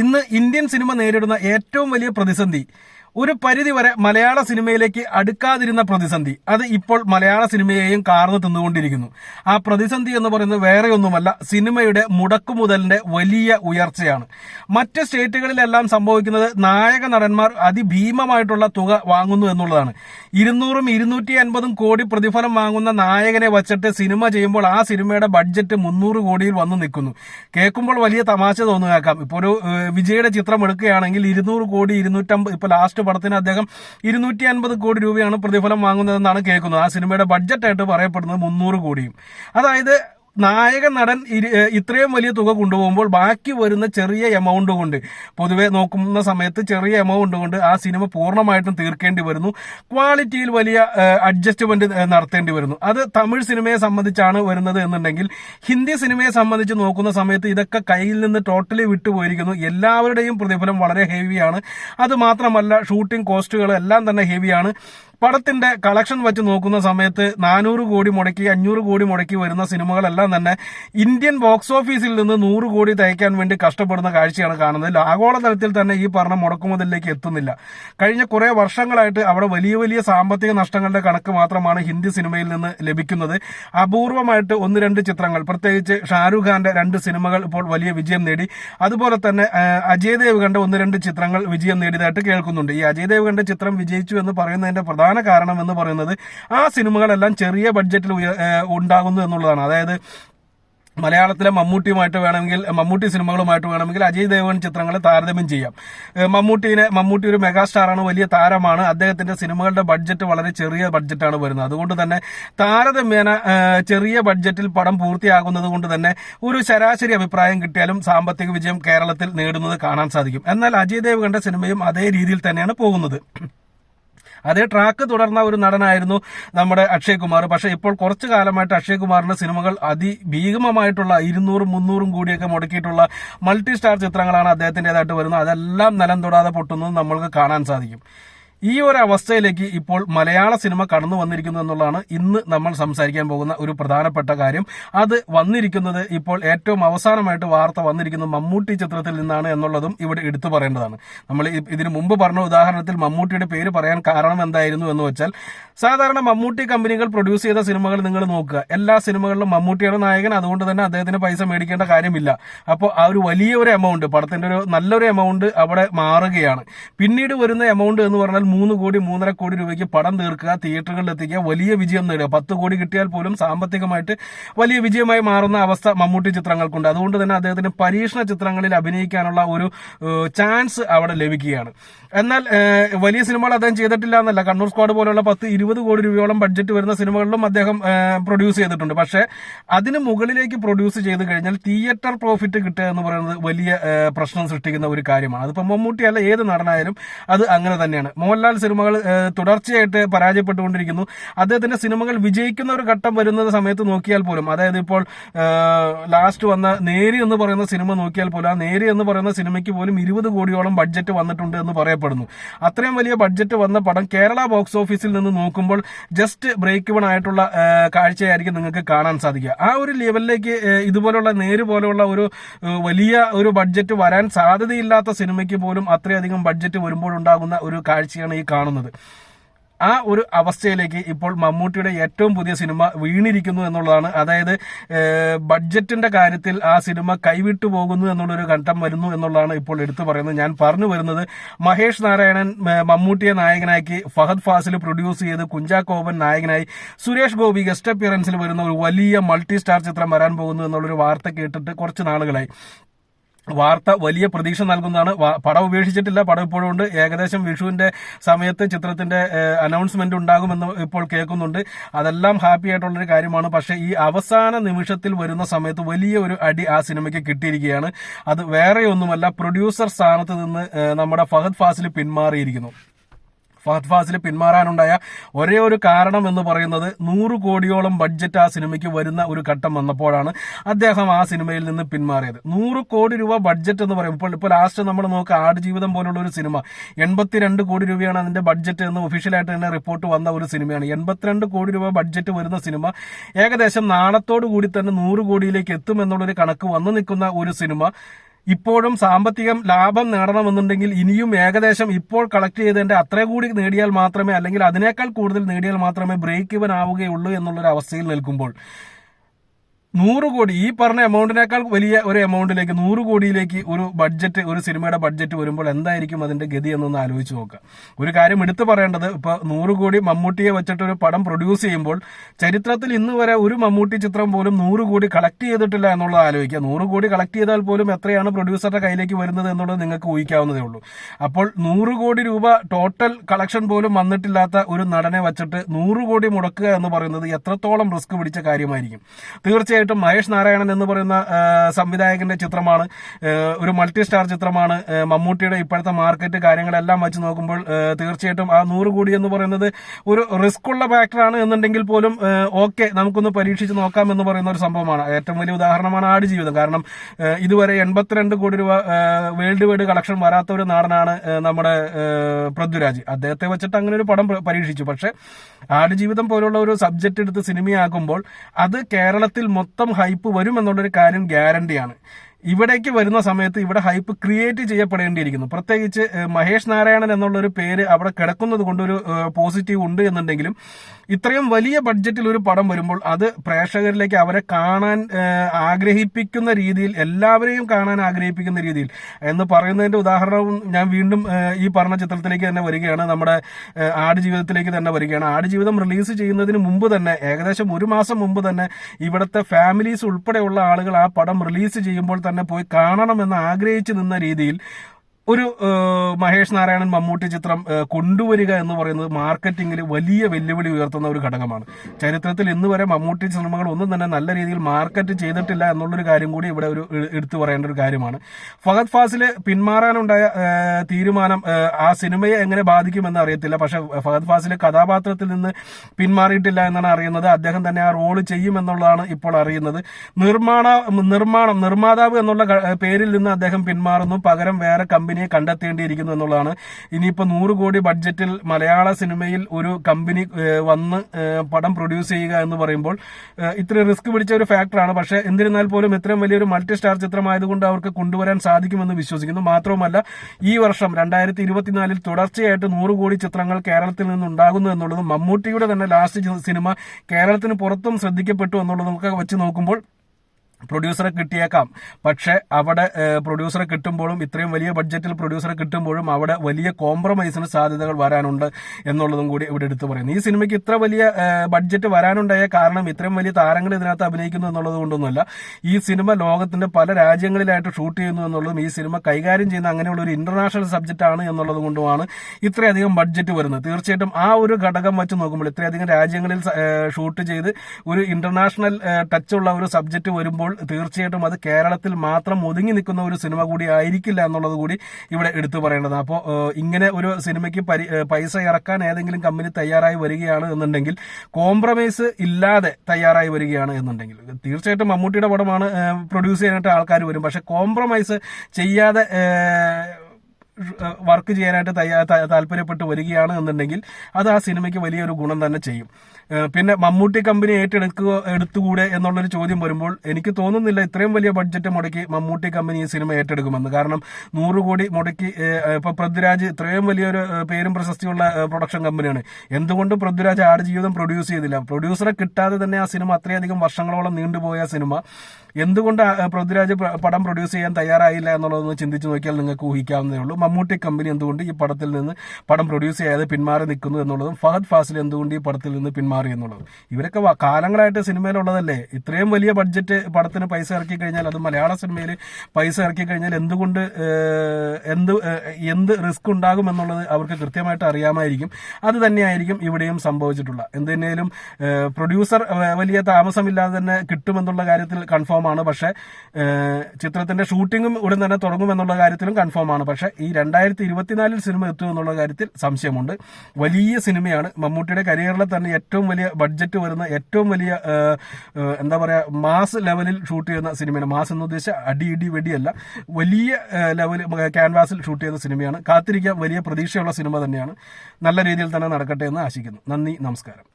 ഇന്ന് Indian cinema നേരിടുന്ന ഏറ്റവും വലിയ പ്രതിസന്ധി ഒരു പരിധിവരെ മലയാള സിനിമയിലേക്ക് അടുക്കാതിരുന്ന പ്രതിസന്ധി. അത് ഇപ്പോൾ മലയാള സിനിമയെയും കാർന്നു തിന്നുകൊണ്ടിരിക്കുന്നു. ആ പ്രതിസന്ധി എന്ന് പറയുന്നത് വേറെയൊന്നുമല്ല സിനിമയുടെ മുടക്കുമുതലിന്റെ വലിയ ഉയർച്ചയാണ്. മറ്റ് സ്റ്റേറ്റുകളിലെല്ലാം സംഭവിക്കുന്നത് നായക നടന്മാർ അതിഭീമമായിട്ടുള്ള തുക വാങ്ങുന്നു എന്നുള്ളതാണ്. ഇരുന്നൂറും ഇരുന്നൂറ്റി അൻപതും കോടി പ്രതിഫലം വാങ്ങുന്ന നായകനെ വച്ചിട്ട് സിനിമ ചെയ്യുമ്പോൾ ആ സിനിമയുടെ ബഡ്ജറ്റ് മുന്നൂറ് കോടിയിൽ വന്നു നിൽക്കുന്നു. കേൾക്കുമ്പോൾ വലിയ തമാശ തോന്നുകാക്കാം ഇപ്പോൾ ഒരു വിജയുടെ ചിത്രം എടുക്കുകയാണെങ്കിൽ ഇരുന്നൂറ് കോടി ഇരുന്നൂറ്റമ്പത് ഇപ്പോൾ ലാസ്റ്റ് പടത്തിന് അദ്ദേഹം ഇരുന്നൂറ്റി അൻപത് കോടി രൂപയാണ് പ്രതിഫലം വാങ്ങുന്നതെന്നാണ് കേൾക്കുന്നത്. ആ സിനിമയുടെ ബഡ്ജറ്റായിട്ട് പറയപ്പെടുന്നത് മുന്നൂറ് കോടിയും. അതായത് നായക നടൻ ഇത്രയും വലിയ തുക കൊണ്ടുപോകുമ്പോൾ ബാക്കി വരുന്ന ചെറിയ എമൗണ്ട് കൊണ്ട് പൊതുവെ നോക്കുന്ന സമയത്ത് ചെറിയ എമൗണ്ട് കൊണ്ട് ആ സിനിമ പൂർണമായിട്ടും തീർക്കേണ്ടി വരുന്നു. ക്വാളിറ്റിയിൽ വലിയ അഡ്ജസ്റ്റ്മെന്റ് നടത്തേണ്ടി വരുന്നു. അത് തമിഴ് സിനിമയെ സംബന്ധിച്ചാണ് വരുന്നത് എന്നുണ്ടെങ്കിൽ ഹിന്ദി സിനിമയെ സംബന്ധിച്ച് നോക്കുന്ന സമയത്ത് ഇതൊക്കെ കയ്യിൽ നിന്ന് ടോട്ടലി വിട്ടുപോയിരിക്കുന്നു. എല്ലാവരുടെയും പ്രതിഫലം വളരെ ഹെവിയാണ് അത് മാത്രമല്ല ഷൂട്ടിംഗ് കോസ്റ്റുകൾ എല്ലാം തന്നെ ഹെവിയാണ് പടത്തിന്റെ കളക്ഷൻ വെച്ച് നോക്കുന്ന സമയത്ത് നാനൂറ് കോടി മുടക്കി അഞ്ഞൂറ് കോടി മുടക്കി വരുന്ന സിനിമകളെല്ലാം തന്നെ ഇന്ത്യൻ ബോക്സ് ഓഫീസിൽ നിന്ന് നൂറ് കോടി തയ്ക്കാൻ വേണ്ടി കഷ്ടപ്പെടുന്ന കാഴ്ചയാണ് കാണുന്നത്. ആഗോളതലത്തിൽ തന്നെ ഈ പറഞ്ഞ മുടക്കുമുതലിലേക്ക് എത്തുന്നില്ല. കഴിഞ്ഞ കുറെ വർഷങ്ങളായിട്ട് അവിടെ വലിയ വലിയ സാമ്പത്തിക നഷ്ടങ്ങളുടെ കണക്ക് മാത്രമാണ് ഹിന്ദി സിനിമയിൽ നിന്ന് ലഭിക്കുന്നത്. അപൂർവമായിട്ട് ഒന്ന് രണ്ട് ചിത്രങ്ങൾ പ്രത്യേകിച്ച് ഷാരൂഖ് ഖാന്റെ രണ്ട് സിനിമകൾ ഇപ്പോൾ വലിയ വിജയം നേടി. അതുപോലെ തന്നെ അജയ് ദേവ് കണ്ട ഒന്ന് രണ്ട് ചിത്രങ്ങൾ വിജയം നേടിയതായിട്ട് കേൾക്കുന്നുണ്ട്. ഈ അജയ് ദേവ് കണ്ട ചിത്രം വിജയിച്ചു എന്ന് പറയുന്നതിന്റെ പ്രധാന കാരണം എന്ന് പറയുന്നത് ആ സിനിമകളെല്ലാം ചെറിയ ബഡ്ജറ്റിൽ ഉണ്ടാകുന്നു എന്നുള്ളതാണ്. അതായത് മലയാളത്തിലെ മമ്മൂട്ടിയുമായിട്ട് വേണമെങ്കിൽ മമ്മൂട്ടി സിനിമകളുമായിട്ട് വേണമെങ്കിൽ അജയ് ദേവൻ ചിത്രങ്ങൾ താരതമ്യം ചെയ്യാം. മമ്മൂട്ടിനെ മമ്മൂട്ടി ഒരു മെഗാസ്റ്റാറാണ് വലിയ താരമാണ്. അദ്ദേഹത്തിന്റെ സിനിമകളുടെ ബഡ്ജറ്റ് വളരെ ചെറിയ ബഡ്ജറ്റാണ് വരുന്നത്. അതുകൊണ്ട് തന്നെ താരതമ്യേന ചെറിയ ബഡ്ജറ്റിൽ പടം പൂർത്തിയാകുന്നത് കൊണ്ട് തന്നെ ഒരു ശരാശരി അഭിപ്രായം കിട്ടിയാലും സാമ്പത്തിക വിജയം കേരളത്തിൽ നേടുന്നത് കാണാൻ സാധിക്കും. എന്നാൽ അജയ് കണ്ട സിനിമയും അതേ രീതിയിൽ തന്നെയാണ് പോകുന്നത്. അതേ ട്രാക്ക് തുടർന്ന ഒരു നടനായിരുന്നു നമ്മുടെ അക്ഷയ് കുമാർ പക്ഷെ ഇപ്പോൾ കുറച്ചു കാലമായിട്ട് അക്ഷയ് കുമാറിന്റെ സിനിമകൾ അതിഭീകമമായിട്ടുള്ള ഇരുന്നൂറും മുന്നൂറും കൂടിയൊക്കെ മുടക്കിയിട്ടുള്ള മൾട്ടി സ്റ്റാർ ചിത്രങ്ങളാണ് അദ്ദേഹത്തിന്റെതായിട്ട് വരുന്നത്. അതെല്ലാം നിലം തൊടാതെ പൊട്ടുന്നത് നമ്മൾക്ക് കാണാൻ സാധിക്കും. ഈ ഒരു അവസ്ഥയിലേക്ക് ഇപ്പോൾ മലയാള സിനിമ കടന്നു വന്നിരിക്കുന്നു എന്നുള്ളതാണ് ഇന്ന് നമ്മൾ സംസാരിക്കാൻ പോകുന്ന ഒരു പ്രധാനപ്പെട്ട കാര്യം. അത് വന്നിരിക്കുന്നത് ഇപ്പോൾ ഏറ്റവും അവസാനമായിട്ട് വാർത്ത വന്നിരിക്കുന്നത് മമ്മൂട്ടി ചിത്രത്തിൽ നിന്നാണ് എന്നുള്ളതും ഇവിടെ എടുത്തു പറയേണ്ടതാണ്. നമ്മൾ ഇതിന് മുമ്പ് പറഞ്ഞ ഉദാഹരണത്തിൽ മമ്മൂട്ടിയുടെ പേര് പറയാൻ കാരണം എന്തായിരുന്നു എന്ന് വെച്ചാൽ സാധാരണ മമ്മൂട്ടി കമ്പനികൾ പ്രൊഡ്യൂസ് ചെയ്ത സിനിമകൾ നിങ്ങൾ നോക്കുക. എല്ലാ സിനിമകളിലും മമ്മൂട്ടിയുടെ നായകൻ. അതുകൊണ്ട് തന്നെ അദ്ദേഹത്തിന് പൈസ മേടിക്കേണ്ട കാര്യമില്ല. അപ്പോൾ ആ ഒരു വലിയ ഒരു എമൗണ്ട് പടത്തിന്റെ ഒരു നല്ലൊരു എമൗണ്ട് അവിടെ മാറുകയാണ്. പിന്നീട് വരുന്ന എമൗണ്ട് എന്ന് പറഞ്ഞാൽ മൂന്ന് കോടി മൂന്നര കോടി രൂപയ്ക്ക് പടം തീർക്കുക തിയേറ്ററുകളിൽ എത്തിക്കുക വലിയ വിജയം നേടുക. പത്ത് കോടി കിട്ടിയാൽ പോലും സാമ്പത്തികമായിട്ട് വലിയ വിജയമായി മാറുന്ന അവസ്ഥ മമ്മൂട്ടി ചിത്രങ്ങൾക്കുണ്ട്. അതുകൊണ്ട് തന്നെ അദ്ദേഹത്തിന് പരീക്ഷണ ചിത്രങ്ങളിൽ അഭിനയിക്കാനുള്ള ഒരു ചാൻസ് അവിടെ ലഭിക്കുകയാണ്. എന്നാൽ വലിയ സിനിമകൾ അദ്ദേഹം ചെയ്തിട്ടില്ല എന്നല്ല. കണ്ണൂർ സ്ക്വാഡ് പോലുള്ള പത്ത് ഇരുപത് കോടി രൂപയോളം ബഡ്ജറ്റ് വരുന്ന സിനിമകളിലും അദ്ദേഹം പ്രൊഡ്യൂസ് ചെയ്തിട്ടുണ്ട്. പക്ഷേ അതിന് മുകളിലേക്ക് പ്രൊഡ്യൂസ് ചെയ്ത് കഴിഞ്ഞാൽ തിയേറ്റർ പ്രോഫിറ്റ് കിട്ടുക എന്ന് പറയുന്നത് വലിയ പ്രശ്നം സൃഷ്ടിക്കുന്ന ഒരു കാര്യമാണ്. അതിപ്പോൾ മമ്മൂട്ടി അല്ല ഏത് നടനായാലും അത് അങ്ങനെ തന്നെയാണ്. മോഹൻലാൽ സിനിമകൾ തുടർച്ചയായിട്ട് പരാജയപ്പെട്ടുകൊണ്ടിരിക്കുന്നു. അദ്ദേഹത്തിന്റെ സിനിമകൾ വിജയിക്കുന്ന ഒരു ഘട്ടം വരുന്ന സമയത്ത് നോക്കിയാൽ പോലും അതായത് ഇപ്പോൾ ലാസ്റ്റ് വന്ന നേരി എന്ന് പറയുന്ന സിനിമ നോക്കിയാൽ പോലും ആ നേരി എന്ന് പറയുന്ന സിനിമയ്ക്ക് പോലും ഇരുപത് കോടിയോളം ബഡ്ജറ്റ് വന്നിട്ടുണ്ട് എന്ന് പറയപ്പെടുന്നു. അത്രയും വലിയ ബഡ്ജറ്റ് വന്ന പടം കേരള ബോക്സ് ഓഫീസിൽ നിന്ന് നോക്കുമ്പോൾ ജസ്റ്റ് ബ്രേക്ക് ഇവൺ ആയിട്ടുള്ള കാഴ്ചയായിരിക്കും നിങ്ങൾക്ക് കാണാൻ സാധിക്കുക. ആ ഒരു ലെവലിലേക്ക് ഇതുപോലുള്ള നേര് പോലെയുള്ള ഒരു വലിയ ഒരു ബഡ്ജറ്റ് വരാൻ സാധ്യതയില്ലാത്ത സിനിമയ്ക്ക് പോലും അത്രയധികം ബഡ്ജറ്റ് വരുമ്പോൾ ഉണ്ടാകുന്ന ഒരു കാഴ്ചയാണ് ഈ കാണുന്നത്. ആ ഒരു അവസ്ഥയിലേക്ക് ഇപ്പോൾ മമ്മൂട്ടിയുടെ ഏറ്റവും പുതിയ സിനിമ വീണിരിക്കുന്നു എന്നുള്ളതാണ്. അതായത് ബഡ്ജറ്റിന്റെ കാര്യത്തിൽ ആ സിനിമ കൈവിട്ടു പോകുന്നു എന്നുള്ളൊരു ഘട്ടം വരുന്നു എന്നുള്ളതാണ് ഇപ്പോൾ എടുത്തു പറയുന്നത്. ഞാൻ പറഞ്ഞു വരുന്നത് മഹേഷ് നാരായണൻ മമ്മൂട്ടിയെ നായകനാക്കി ഫഹദ് ഫാസിൽ പ്രൊഡ്യൂസ് ചെയ്ത് കുഞ്ചാക്കോബൻ നായകനായി സുരേഷ് ഗോപി ഗസ്റ്റ് അപ്പിയറൻസിൽ വരുന്ന ഒരു വലിയ മൾട്ടി സ്റ്റാർ ചിത്രം വരാൻ പോകുന്നു എന്നുള്ളൊരു വാർത്ത കേട്ടിട്ട് കുറച്ച് നാളുകളായി. വാർത്ത വലിയ പ്രതീക്ഷ നൽകുന്നതാണ്. പടം ഉപേക്ഷിച്ചിട്ടില്ല. പടം ഇപ്പോഴും ഉണ്ട് ഏകദേശം വിഷുവിന്റെ സമയത്ത് ചിത്രത്തിന്റെ അനൗൺസ്മെന്റ് ഉണ്ടാകുമെന്ന് ഇപ്പോൾ കേൾക്കുന്നുണ്ട്. അതെല്ലാം ഹാപ്പി ആയിട്ടുള്ളൊരു കാര്യമാണ്. പക്ഷേ ഈ അവസാന നിമിഷത്തിൽ വരുന്ന സമയത്ത് വലിയ ഒരു അടി ആ സിനിമയ്ക്ക് കിട്ടിയിരിക്കുകയാണ്. അത് വേറെ ഒന്നുമല്ല പ്രൊഡ്യൂസർ സ്ഥാനത്ത് നിന്ന് നമ്മുടെ ഫഹദ് ഫാസിൽ പിന്മാറിയിരിക്കുന്നു. ഫഹദ് ഫാസിൽ പിന്മാറാനുണ്ടായ ഒരേ ഒരു കാരണം എന്ന് പറയുന്നത് നൂറ് കോടിയോളം ബഡ്ജറ്റ് ആ സിനിമയ്ക്ക് വരുന്ന ഒരു ഘട്ടം വന്നപ്പോഴാണ് അദ്ദേഹം ആ സിനിമയിൽ നിന്ന് പിന്മാറിയത്. നൂറ് കോടി രൂപ ബഡ്ജറ്റ് എന്ന് പറയും. ഇപ്പോൾ ഇപ്പോൾ ലാസ്റ്റ് നമ്മൾ നോക്കുക ആടുജീവിതം പോലുള്ള ഒരു സിനിമ. എൺപത്തിരണ്ട് കോടി രൂപയാണ് അതിന്റെ ബഡ്ജറ്റ് എന്ന് ഒഫീഷ്യലായിട്ട് തന്നെ റിപ്പോർട്ട് വന്ന ഒരു സിനിമയാണ്. എൺപത്തിരണ്ട് കോടി രൂപ ബഡ്ജറ്റ് വരുന്ന സിനിമ ഏകദേശം നാളത്തോടു കൂടി തന്നെ നൂറ് കോടിയിലേക്ക് എത്തും എന്നുള്ളൊരു കണക്ക് വന്നു നിൽക്കുന്ന ഒരു സിനിമ. ഇപ്പോഴും സാമ്പത്തികം ലാഭം നേടണമെന്നുണ്ടെങ്കിൽ ഇനിയും ഏകദേശം ഇപ്പോൾ കളക്ട് ചെയ്തതിന്റെ അത്ര കൂടി നേടിയാൽ മാത്രമേ അല്ലെങ്കിൽ അതിനേക്കാൾ കൂടുതൽ നേടിയാൽ മാത്രമേ ബ്രേക്ക് ഇവൻ ആവുകയുള്ളൂ എന്നുള്ളൊരു അവസ്ഥയിൽ നിൽക്കുമ്പോൾ നൂറ് കോടി. ഈ പറഞ്ഞ എമൗണ്ടിനേക്കാൾ വലിയ ഒരു എമൗണ്ടിലേക്ക് നൂറ് കോടിയിലേക്ക് ഒരു ബഡ്ജറ്റ് ഒരു സിനിമയുടെ ബഡ്ജറ്റ് വരുമ്പോൾ എന്തായിരിക്കും അതിന്റെ ഗതി എന്നൊന്ന് ആലോചിച്ച് നോക്കുക ഒരു കാര്യം എടുത്തു പറയേണ്ടത് ഇപ്പൊ നൂറ് കോടി മമ്മൂട്ടിയെ വെച്ചിട്ട് ഒരു പടം പ്രൊഡ്യൂസ് ചെയ്യുമ്പോൾ ചരിത്രത്തിൽ ഇന്ന് വരെ ഒരു മമ്മൂട്ടി ചിത്രം പോലും നൂറ് കോടി കളക്ട് ചെയ്തിട്ടില്ല എന്നുള്ളത് ആലോചിക്കുക. നൂറ് കോടി കളക്ട് ചെയ്താൽ പോലും എത്രയാണ് പ്രൊഡ്യൂസറുടെ കയ്യിലേക്ക് വരുന്നത് എന്നുള്ളത് നിങ്ങൾക്ക് ഊഹിക്കാവുന്നതേ ഉള്ളൂ. അപ്പോൾ നൂറ് കോടി രൂപ ടോട്ടൽ കളക്ഷൻ പോലും വന്നിട്ടില്ലാത്ത ഒരു നടനെ വെച്ചിട്ട് നൂറ് കോടി മുടക്കുക എന്ന് പറയുന്നത് എത്രത്തോളം റിസ്ക് പിടിച്ച കാര്യമായിരിക്കും? തീർച്ചയായും തീർച്ചയായിട്ടും മഹേഷ് നാരായണൻ എന്ന് പറയുന്ന സംവിധായകന്റെ ചിത്രമാണ്. ഒരു മൾട്ടി സ്റ്റാർ ചിത്രമാണ് മമ്മൂട്ടിയുടെ ഇപ്പോഴത്തെ മാർക്കറ്റ് കാര്യങ്ങളെല്ലാം വെച്ച് നോക്കുമ്പോൾ തീർച്ചയായിട്ടും ആ നൂറ് കോടി എന്ന് പറയുന്നത് ഒരു റിസ്ക് ഉള്ള ഫാക്ടറാണ് എന്നുണ്ടെങ്കിൽ പോലും ഓക്കെ നമുക്കൊന്ന് പരീക്ഷിച്ച് നോക്കാം എന്ന് പറയുന്ന ഒരു സംഭവമാണ്. ഏറ്റവും വലിയ ഉദാഹരണമാണ് ആടുജീവിതം കാരണം ഇതുവരെ എൺപത്തിരണ്ട് കോടി രൂപ വേൾഡ് വൈഡ് കളക്ഷൻ വരാത്ത ഒരു നാടനാണ് നമ്മുടെ പൃഥ്വിരാജ്. അദ്ദേഹത്തെ വെച്ചിട്ട് അങ്ങനെ ഒരു പടം പരീക്ഷിച്ചു. പക്ഷെ ആടുജീവിതം പോലുള്ള ഒരു സബ്ജക്റ്റ് എടുത്ത് സിനിമയാക്കുമ്പോൾ അത് കേരളത്തിൽ മൊത്തം ഹൈപ്പ് വരുമെന്നുള്ളൊരു കാര്യം ഗ്യാരണ്ടിയാണ് ഇവിടേക്ക് വരുന്ന സമയത്ത് ഇവിടെ ഹൈപ്പ് ക്രിയേറ്റ് ചെയ്യപ്പെടേണ്ടിയിരിക്കുന്നു. പ്രത്യേകിച്ച് മഹേഷ് നാരായണൻ എന്നുള്ള ഒരു പേര് അവിടെ കിടക്കുന്നത് കൊണ്ട് ഒരു പോസിറ്റീവ് ഉണ്ട് എന്നുണ്ടെങ്കിലും ഇത്രയും വലിയ ബഡ്ജറ്റിൽ ഒരു പടം വരുമ്പോൾ അത് പ്രേക്ഷകരിലേക്ക് അവരെ കാണാൻ ആഗ്രഹിപ്പിക്കുന്ന രീതിയിൽ എല്ലാവരെയും കാണാൻ ആഗ്രഹിപ്പിക്കുന്ന രീതിയിൽ എന്ന് പറയുന്നതിന്റെ ഉദാഹരണവും ഞാൻ വീണ്ടും ഈ പറഞ്ഞ ചിത്രത്തിലേക്ക് തന്നെ വരികയാണ്. നമ്മുടെ ആടുജീവിതത്തിലേക്ക് തന്നെ വരികയാണ്. ആടുജീവിതം റിലീസ് ചെയ്യുന്നതിന് മുമ്പ് തന്നെ ഏകദേശം ഒരു മാസം മുമ്പ് തന്നെ ഇവിടുത്തെ ഫാമിലീസ് ഉൾപ്പെടെയുള്ള ആളുകൾ ആ പടം റിലീസ് ചെയ്യുമ്പോൾ തന്നെ പോയി കാണണമെന്ന് ആഗ്രഹിച്ചു നിന്ന രീതിയിൽ ഒരു മഹേഷ് നാരായണൻ മമ്മൂട്ടി ചിത്രം കൊണ്ടുവരിക എന്ന് പറയുന്നത് മാർക്കറ്റിംഗിൽ വലിയ വെല്ലുവിളി ഉയർത്തുന്ന ഒരു ഘടകമാണ്. ചരിത്രത്തിൽ ഇന്ന് വരെ മമ്മൂട്ടി സിനിമകൾ ഒന്നും തന്നെ നല്ല രീതിയിൽ മാർക്കറ്റ് ചെയ്തിട്ടില്ല എന്നുള്ളൊരു കാര്യം കൂടി ഇവിടെ ഒരു എടുത്തു പറയേണ്ട ഒരു കാര്യമാണ്. ഫഹദ് ഫാസിൽ പിന്മാറാനുണ്ടായ തീരുമാനം ആ സിനിമയെ എങ്ങനെ ബാധിക്കുമെന്ന് അറിയത്തില്ല. പക്ഷെ ഫഹദ് ഫാസിൽ കഥാപാത്രത്തിൽ നിന്ന് പിന്മാറിയിട്ടില്ല എന്നാണ് അറിയുന്നത്. അദ്ദേഹം തന്നെ ആ റോൾ ചെയ്യുമെന്നുള്ളതാണ് ഇപ്പോൾ അറിയുന്നത്. നിർമ്മാണ നിർമ്മാണം നിർമ്മാതാവ് എന്നുള്ള പേരിൽ നിന്ന് അദ്ദേഹം പിന്മാറുന്നു. പകരം വേറെ കമ്പനി കമ്പനിയെ കണ്ടെത്തേണ്ടിയിരിക്കുന്നു എന്നുള്ളതാണ്. ഇനിയിപ്പോൾ നൂറ് കോടി ബഡ്ജറ്റിൽ മലയാള സിനിമയിൽ ഒരു കമ്പനി വന്ന് പടം പ്രൊഡ്യൂസ് ചെയ്യുക എന്ന് പറയുമ്പോൾ ഇത്ര റിസ്ക് പിടിച്ച ഒരു ഫാക്ടറാണ്. പക്ഷേ എന്നിരുന്നാൽ പോലും ഇത്രയും വലിയൊരു മൾട്ടി സ്റ്റാർ ചിത്രമായതുകൊണ്ട് അവർക്ക് കൊണ്ടുവരാൻ സാധിക്കുമെന്ന് വിശ്വസിക്കുന്നു. മാത്രവുമല്ല ഈ വർഷം രണ്ടായിരത്തി ഇരുപത്തിനാലിൽ തുടർച്ചയായിട്ട് നൂറ് കോടി ചിത്രങ്ങൾ കേരളത്തിൽ നിന്നുണ്ടാകുന്നു എന്നുള്ളതും മമ്മൂട്ടിയുടെ തന്നെ ലാസ്റ്റ് സിനിമ കേരളത്തിന് പുറത്തും ശ്രദ്ധിക്കപ്പെട്ടു എന്നുള്ളതും ഒക്കെ വെച്ച് നോക്കുമ്പോൾ പ്രൊഡ്യൂസറെ കിട്ടിയേക്കാം. പക്ഷെ അവിടെ പ്രൊഡ്യൂസറെ കിട്ടുമ്പോഴും ഇത്രയും വലിയ ബഡ്ജറ്റിൽ പ്രൊഡ്യൂസറെ കിട്ടുമ്പോഴും അവിടെ വലിയ കോംപ്രമൈസിന് സാധ്യതകൾ വരാനുണ്ട് എന്നുള്ളതും കൂടി ഇവിടെ എടുത്തു പറയുന്നു. ഈ സിനിമയ്ക്ക് ഇത്ര വലിയ ബഡ്ജറ്റ് വരാനുണ്ടായ കാരണം ഇത്രയും വലിയ താരങ്ങൾ ഇതിനകത്ത് അഭിനയിക്കുന്നു എന്നുള്ളത് കൊണ്ടൊന്നുമല്ല. ഈ സിനിമ ലോകത്തിന്റെ പല രാജ്യങ്ങളിലായിട്ട് ഷൂട്ട് ചെയ്യുന്നു എന്നുള്ളതും ഈ സിനിമ കൈകാര്യം ചെയ്യുന്ന അങ്ങനെയുള്ള ഒരു ഇന്റർനാഷണൽ സബ്ജക്റ്റ് ആണ് എന്നുള്ളത് കൊണ്ടുമാണ് ഇത്രയധികം ബഡ്ജറ്റ് വരുന്നത്. തീർച്ചയായിട്ടും ആ ഒരു ഘടകം വെച്ച് നോക്കുമ്പോൾ ഇത്രയധികം രാജ്യങ്ങളിൽ ഷൂട്ട് ചെയ്ത് ഒരു ഇന്റർനാഷണൽ ടച്ചുള്ള ഒരു സബ്ജക്റ്റ് വരുമ്പോൾ തീർച്ചയായിട്ടും അത് കേരളത്തിൽ മാത്രം ഒതുങ്ങി നിൽക്കുന്ന ഒരു സിനിമ കൂടി ആയിരിക്കില്ല എന്നുള്ളത് കൂടി ഇവിടെ എടുത്തു പറയേണ്ടത് അപ്പോൾ ഇങ്ങനെ ഒരു സിനിമയ്ക്ക് പൈസ ഇറക്കാൻ ഏതെങ്കിലും കമ്പനി തയ്യാറായി വരികയാണ് എന്നുണ്ടെങ്കിൽ കോംപ്രമൈസ് ഇല്ലാതെ തയ്യാറായി വരികയാണ് എന്നുണ്ടെങ്കിൽ തീർച്ചയായിട്ടും മമ്മൂട്ടിയുടെ പടമാണ് പ്രൊഡ്യൂസ് ചെയ്യാനായിട്ട് ആൾക്കാർ വരും. പക്ഷെ കോംപ്രമൈസ് ചെയ്യാതെ വർക്ക് ചെയ്യാനായിട്ട് താല്പര്യപ്പെട്ട് വരികയാണ് എന്നുണ്ടെങ്കിൽ അത് ആ സിനിമയ്ക്ക് വലിയൊരു ഗുണം തന്നെ ചെയ്യും. പിന്നെ മമ്മൂട്ടി കമ്പനി ഏറ്റെടുക്കുക എടുത്തുകൂടെ എന്നുള്ളൊരു ചോദ്യം വരുമ്പോൾ എനിക്ക് തോന്നുന്നില്ല ഇത്രയും വലിയ ബഡ്ജറ്റ് മുടക്കി മമ്മൂട്ടി കമ്പനി ഈ സിനിമ ഏറ്റെടുക്കുമെന്ന്. കാരണം നൂറ് കോടി മുടക്കി ഇപ്പൊ പൃഥ്വിരാജ് ഇത്രയും വലിയൊരു പേരും പ്രശസ്തിയുള്ള പ്രൊഡക്ഷൻ കമ്പനിയാണ് എന്തുകൊണ്ട് പൃഥ്വിരാജ് ആടുജീവിതം പ്രൊഡ്യൂസ് ചെയ്തില്ല. പ്രൊഡ്യൂസറെ കിട്ടാതെ തന്നെ ആ സിനിമ അത്രയധികം വർഷങ്ങളോളം നീണ്ടുപോയ സിനിമ എന്തുകൊണ്ട് പൃഥ്വിരാജ് പടം പ്രൊഡ്യൂസ് ചെയ്യാൻ തയ്യാറായില്ല എന്നുള്ളതൊന്ന് ചിന്തിച്ചു നോക്കിയാൽ നിങ്ങൾക്ക് ഊഹിക്കാവുന്നതേ ഉള്ളൂ. മമ്മൂട്ടി കമ്പനി എന്തുകൊണ്ട് ഈ പടത്തിൽ നിന്ന് പടം പ്രൊഡ്യൂസ് ചെയ്യാതെ പിന്മാറി നിൽക്കുന്നു എന്നുള്ളതും ഫഹദ് ഫാസിൽ എന്തുകൊണ്ട് ഈ പടത്തിൽ നിന്ന് പിന്മാറി എന്നുള്ളതും. ഇവരൊക്കെ കാലങ്ങളായിട്ട് സിനിമയിലുള്ളതല്ലേ? ഇത്രയും വലിയ ബഡ്ജറ്റ് പടത്തിന് പൈസ ഇറക്കി കഴിഞ്ഞാൽ അത് മലയാള സിനിമയിൽ പൈസ ഇറക്കി കഴിഞ്ഞാൽ എന്തുകൊണ്ട് എന്ത് എന്ത് റിസ്ക് ഉണ്ടാകും എന്നുള്ളത് അവർക്ക് കൃത്യമായിട്ട് അറിയാമായിരിക്കും. അത് തന്നെയായിരിക്കും ഇവിടെയും സംഭവിച്ചിട്ടുള്ള. എന്തിനേലും പ്രൊഡ്യൂസർ വലിയ താമസമില്ലാതെ തന്നെ കിട്ടുമെന്നുള്ള കാര്യത്തിൽ കൺഫേം ആണ്. പക്ഷെ ചിത്രത്തിന്റെ ഷൂട്ടിങ്ങും ഉടൻ തന്നെ തുടങ്ങുമെന്നുള്ള കാര്യത്തിലും കൺഫേം ആണ്. പക്ഷെ ഈ രണ്ടായിരത്തി ഇരുപത്തിനാലിൽ സിനിമ എത്തുമെന്നുള്ള കാര്യത്തിൽ സംശയമുണ്ട്. വലിയ സിനിമയാണ്. മമ്മൂട്ടിയുടെ കരിയറിലെ തന്നെ ഏറ്റവും വലിയ ബഡ്ജറ്റ് വരുന്ന ഏറ്റവും വലിയ എന്താ പറയുക മാസ് ലെവലിൽ ഷൂട്ട് ചെയ്യുന്ന സിനിമയാണ് മാസ് എന്ന് ഉദ്ദേശിച്ച അടി ഇടി വെടിയല്ല. വലിയ ലെവൽ ക്യാൻവാസിൽ ഷൂട്ട് ചെയ്യുന്ന സിനിമയാണ് കാത്തിരിക്കാൻ വലിയ പ്രതീക്ഷയുള്ള സിനിമ തന്നെയാണ്. നല്ല രീതിയിൽ തന്നെ നടക്കട്ടെ എന്ന് ആശിക്കുന്നു. നന്ദി നമസ്കാരം.